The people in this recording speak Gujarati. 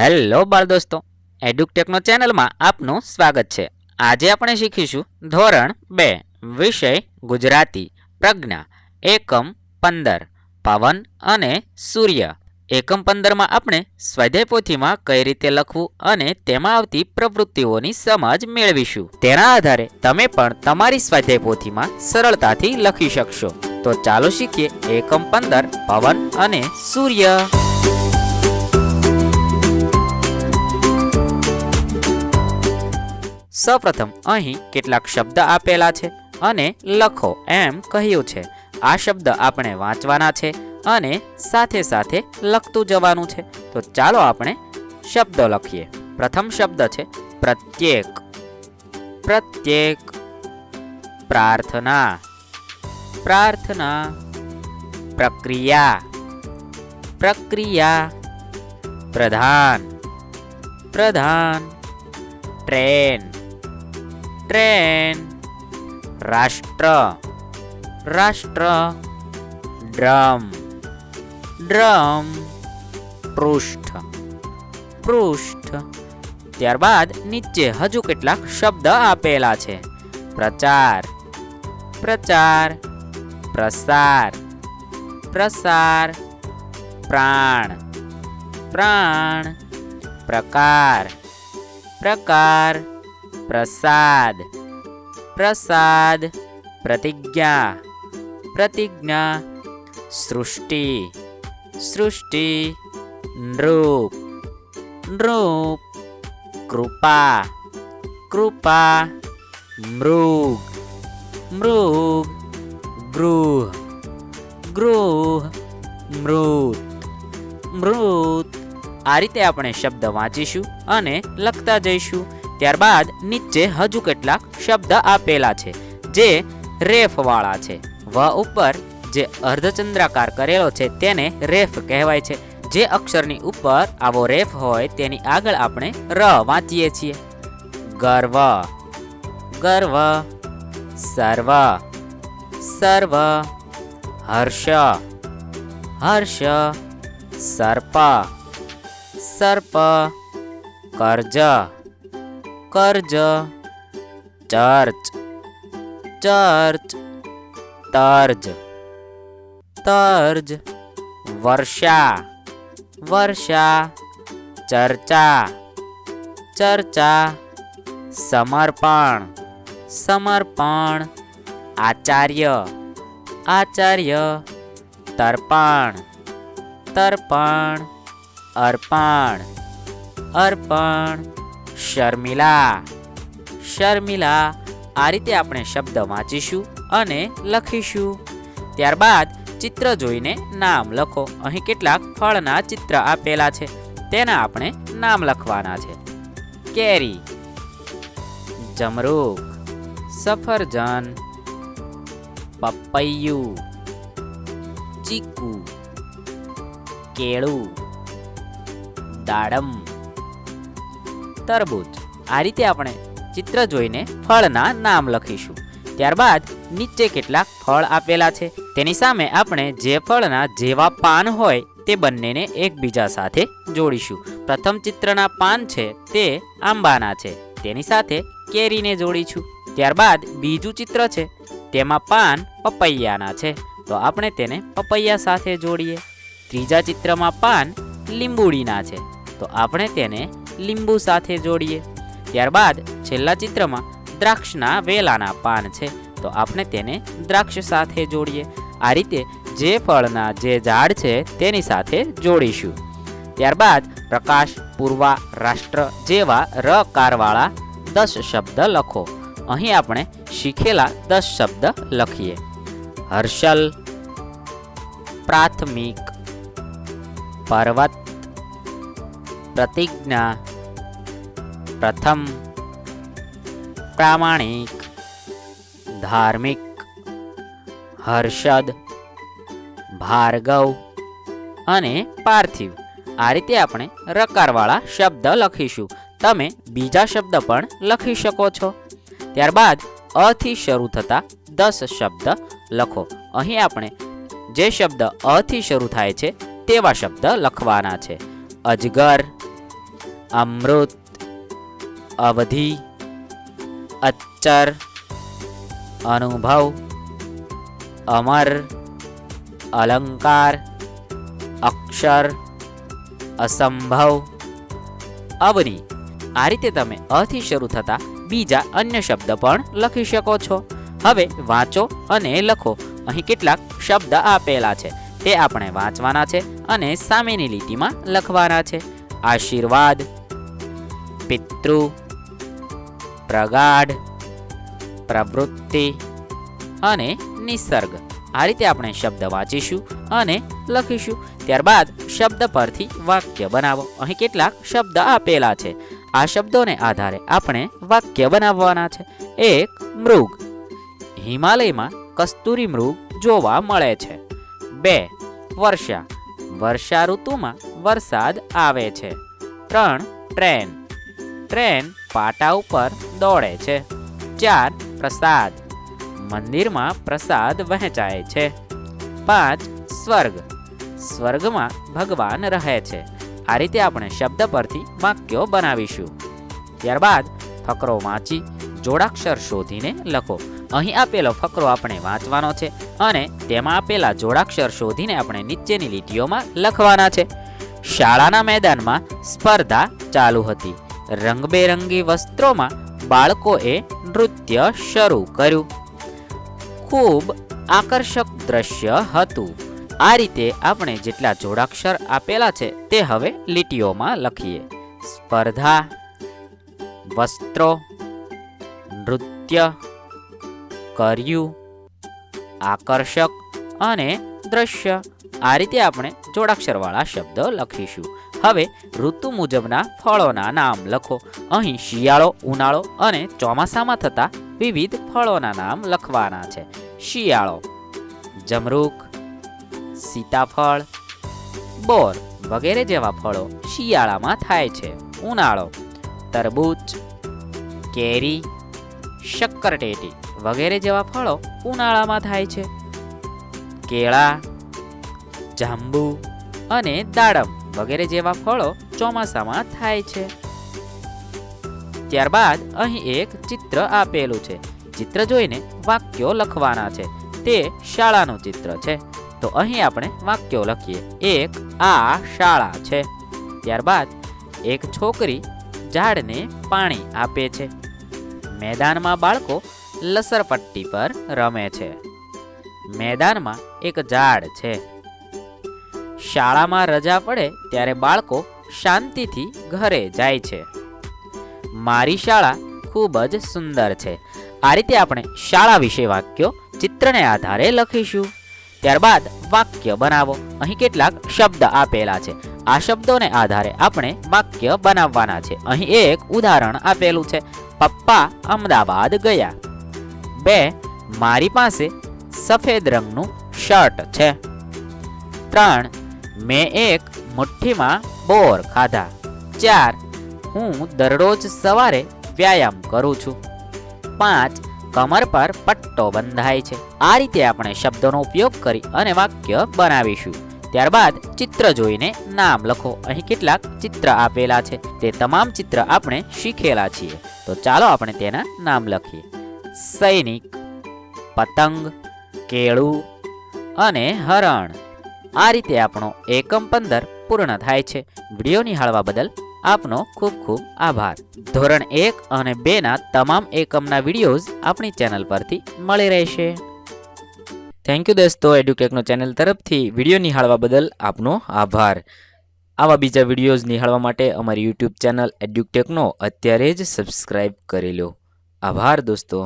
હેલો બાળ દોસ્તો એડુકટેકનો ચેનલમાં આપનું સ્વાગત છે. આજે આપણે શીખીશું ધોરણ બે, વિષય ગુજરાતી, પ્રજ્ઞા, એકમ પંદર, પવન અને સૂર્ય. એકમ પંદરમાં આપણે સ્વાધ્યાય પોથીમાં કઈ રીતે લખવું અને તેમાં આવતી પ્રવૃત્તિઓની સમજ મેળવીશું. તેના આધારે તમે પણ તમારી સ્વાધ્યાય પોથીમાં સરળતાથી લખી શકશો. તો ચાલો શીખીએ એકમ પંદર, પવન અને સૂર્ય. સૌપ્રથમ અહીં કેટલાક શબ્દ આપેલા છે અને લખો એમ કહ્યું છે. આ શબ્દ આપણે વાંચવાના છે અને સાથે સાથે લખતું જવાનું છે. તો ચાલો આપણે શબ્દો લખીએ. પ્રથમ શબ્દ છે પ્રત્યેક. પ્રત્યેક પ્રાર્થના. પ્રાર્થના. પ્રક્રિયા. પ્રક્રિયા. પ્રધાન. પ્રધાન. ટ્રેન. ટ્રેન રાષ્ટ્ર રાષ્ટ્ર ડ્રમ ડ્રમ પૃષ્ઠ પૃષ્ઠ ત્યારબાદ નીચે હજુ કેટલાક શબ્દ આપેલા છે. પ્રચાર. પ્રચાર. પ્રસાર. પ્રસાર. પ્રાણ. પ્રાણ. પ્રકાર. પ્રકાર. પ્રસાદ. પ્રસાદ, પ્રતિજ્ઞા પ્રતિજ્ઞા, સૃષ્ટિ સૃષ્ટિ, નૃપ નૃપ, કૃપા કૃપા, મૃગ મૃગ, ગૃહ ગૃહ, મૃત મૃત. આ રીતે આપણે શબ્દ વાંચીશું અને લખતા જઈશું. ત્યારબાદ નીચે હજુ કેટલાક શબ્દ આપેલા છે, જે રેફવાળા છે. વ ઉપર જે અર્ધચંદ્રાકાર કરેલો છે તેને રેફ કહેવાય છે. જે અક્ષરની ઉપર આવો રેફ હોય તેની આગળ આપણે ર વાંચીએ છીએ. ગર્વ ગર્વ, સર્વ સર્વ, હર્ષ હર્ષ, સર્પ સર્પ, કર્જ કર્જ ચર્ચ ચર્ચ તર્જ તર્જ વર્ષા વર્ષા ચર્ચા ચર્ચા સમર્પણ સમર્પણ આચાર્ય આચાર્ય તર્પણ તર્પણ અર્પણ અર્પણ શર્મિલા. શર્મિલા, આ રીતે આપણે શબ્દ વાંચીશું અને લખીશું. ત્યારબાદ ચિત્ર જોઈને નામ લખો. અહીં કેટલાક ફળના ચિત્ર આપેલા છે. તેના આપણે નામ લખવાના છે. કેરી, જમરૂક, સફરજન, પપૈયું, ચીકુ, કેળું, દાડમ તરબૂચ. આ રીતે આપણે ચિત્ર જોઈને ફળના નામ લખીશું. ત્યારબાદ નીચે કેટલાક ફળ આપેલા છે. તેની સામે આપણે જે ફળના જેવા પાન હોય તે બંનેને એકબીજા સાથે જોડીશું. પ્રથમ ચિત્રના પાન છે તે આંબાના છે. તેની સાથે કેરીને જોડીશું. ત્યારબાદ બીજું ચિત્ર છે તેમાં પાન પપૈયાના છે. તો આપણે તેને પપૈયા સાથે જોડીએ. ત્રીજા ચિત્રમાં પાન લીંબુડીના છે. તો આપણે તેને લીંબુ સાથે જોડીએ. ત્યારબાદ છેલ્લા ચિત્રમાં દ્રાક્ષના વેલાના પાન છે, તો આપણે તેને દ્રાક્ષ સાથે જોડીએ. આ રીતે જે ફળના જે ઝાડ છે, તેની સાથે જોડીશું. ત્યારબાદ પ્રકાશ, પૂર્વા, રાષ્ટ્ર જેવા ર કારવાળા દસ શબ્દ લખો. અહીં આપણે શીખેલા દસ શબ્દ લખીએ. હર્ષલ, પ્રાથમિક, પર્વત પ્રતિજ્ઞા પ્રથમ પ્રામાણિક, ધાર્મિક, હર્ષદ, ભાર્ગવ અને પાર્થિવ. આ રીતે આપણે રકારવાળા શબ્દ લખીશું. તમે બીજા શબ્દ પણ લખી શકો છો. ત્યારબાદ અથી શરૂ થતા દસ શબ્દ લખો. અહીં આપણે જે શબ્દ અથી શરૂ થાય છે તેવા શબ્દ લખવાના છે. અજગર અમૃત, અવધિ અચ્ચર અનુભવ, અમર, અલંકાર, અક્ષર, અસંભવ. અવની આ રીતે તમે અથી શરૂ થતા બીજા અન્ય શબ્દ પણ લખી શકો છો. હવે વાંચો અને લખો. અહીં કેટલાક શબ્દ આપેલા છે. તે આપણે વાંચવાના છે અને સામેની લીટીમાં લખવાના છે. આશીર્વાદ, પિતૃ, પ્રગાઢ, પ્રવૃત્તિ અને નિસર્ગ. આ રીતે આપણે શબ્દ વાંચીશું અને લખીશું. ત્યારબાદ શબ્દ પરથી વાક્ય બનાવો. અહીં કેટલાક શબ્દ આપેલા છે. આ શબ્દોને આધારે આપણે વાક્ય બનાવવાના છે. એક, મૃગ. હિમાલયમાં કસ્તુરી મૃગ જોવા મળે છે. બે, વર્ષા. વર્ષા ઋતુમાં વરસાદ આવે છે. ત્રણ, ટ્રેન. ટ્રેન પાટા ઉપર દોડે છે. ચાર, પ્રસાદ. મંદિરમાં પ્રસાદ વહેંચાય છે. પાંચ, સ્વર્ગ. સ્વર્ગમાં ભગવાન રહે છે. આ રીતે આપણે શબ્દ પરથી વાક્યો બનાવીશું. ત્યારબાદ ફકરો વાંચી, જોડાક્ષર શોધીને લખો. અહીં આપેલો ફકરો આપણે વાંચવાનો છે અને તેમાં આપેલા જોડાક્ષર શોધીને આપણે નીચેની લીટીઓમાં લખવાના છે. શાળાના મેદાનમાં સ્પર્ધા ચાલુ હતી. રંગબેરંગી વસ્ત્રોમાં બાળકોએ નૃત્ય શરૂ કર્યું. ખૂબ આકર્ષક દ્રશ્ય હતું. આ રીતે આપણે જેટલા જોડાક્ષર આપેલા છે તે હવે લીટીઓમાં લખીએ. સ્પર્ધા, વસ્ત્રો, નૃત્ય, કર્યું, આકર્ષક અને દ્રશ્ય. આ રીતે આપણે જોડાક્ષરવાળા શબ્દ લખીશું. હવે ઋતુ મુજબના ફળોના નામ લખો. અહીં શિયાળો, ઉનાળો અને ચોમાસામાં થતા વિવિધ ફળોના નામ લખવાના છે. શિયાળો, જમરૂક, સીતાફળ, બોર વગેરે જેવા ફળો શિયાળામાં થાય છે. ઉનાળો, તરબૂચ, કેરી, શક્કરટેટી વગેરે જેવા ફળો ઉનાળામાં થાય છે. કેળા જાંબુ અને દાડમ વગેરે જેવા ફળો ચોમાસામાં થાય છે. ત્યારબાદ અહીં એક ચિત્ર આપેલું છે. ચિત્ર જોઈને વાક્યો લખવાના છે. તે શાળાનું ચિત્ર છે. તો અહીં આપણે વાક્યો લખીએ. એક આ શાળા છે. ત્યારબાદ એક છોકરી ઝાડને પાણી આપે છે. મેદાનમાં બાળકો લસરપટ્ટી પર રમે છે. મેદાનમાં એક ઝાડ છે. શાળામાં રજા પડે ત્યારે બાળકો શાંતિથી ઘરે જાય છે. મારી શાળા ખૂબ જ સુંદર છે. આ રીતે આપણે શાળા વિશે વાક્યો ચિત્રને આધારે લખીશું. ત્યારબાદ વાક્ય બનાવો. અહીં કેટલાક શબ્દ આપેલા છે. આ શબ્દોને આધારે આપણે વાક્ય બનાવવાના છે. અહીં એક ઉદાહરણ આપેલું છે. પપ્પા અમદાવાદ ગયા. બે, મારી પાસે સફેદ રંગનું શર્ટ છે. ત્રણ મેં એક મુઠ્ઠીમાં બોર ખાધા. ચાર, હું દરરોજ સવારે વ્યાયામ કરું છું. પાંચ, કમર પર પટ્ટો બંધાય છે. આ રીતે આપણે શબ્દોનો ઉપયોગ કરી અને વાક્ય બનાવીશું. ત્યારબાદ ચિત્ર જોઈને નામ લખો. અહીં કેટલાક ચિત્ર આપેલા છે. તે તમામ ચિત્ર આપણે શીખેલા છીએ. તો ચાલો આપણે તેના નામ લખીએ. સૈનિક, પતંગ, કેળું અને હરણ. આ રીતે આપણો એકમ પંદર પૂર્ણ થાય છે. વીડિયો નિહાળવા બદલ આપનો ખૂબ ખૂબ આભાર. ધોરણ એક અને બેના તમામ એકમના વિડીયોઝ આપણી ચેનલ પરથી મળી રહેશે. થેન્ક યુ દોસ્તો એડ્યુકેકનો ચેનલ તરફથી વીડિયો નિહાળવા બદલ આપનો આભાર. આવા બીજા વિડીયોઝ નિહાળવા માટે અમારી યુટ્યુબ ચેનલ એડ્યુટેકનો અત્યારે જ સબસ્ક્રાઈબ કરી લો. આભાર દોસ્તો.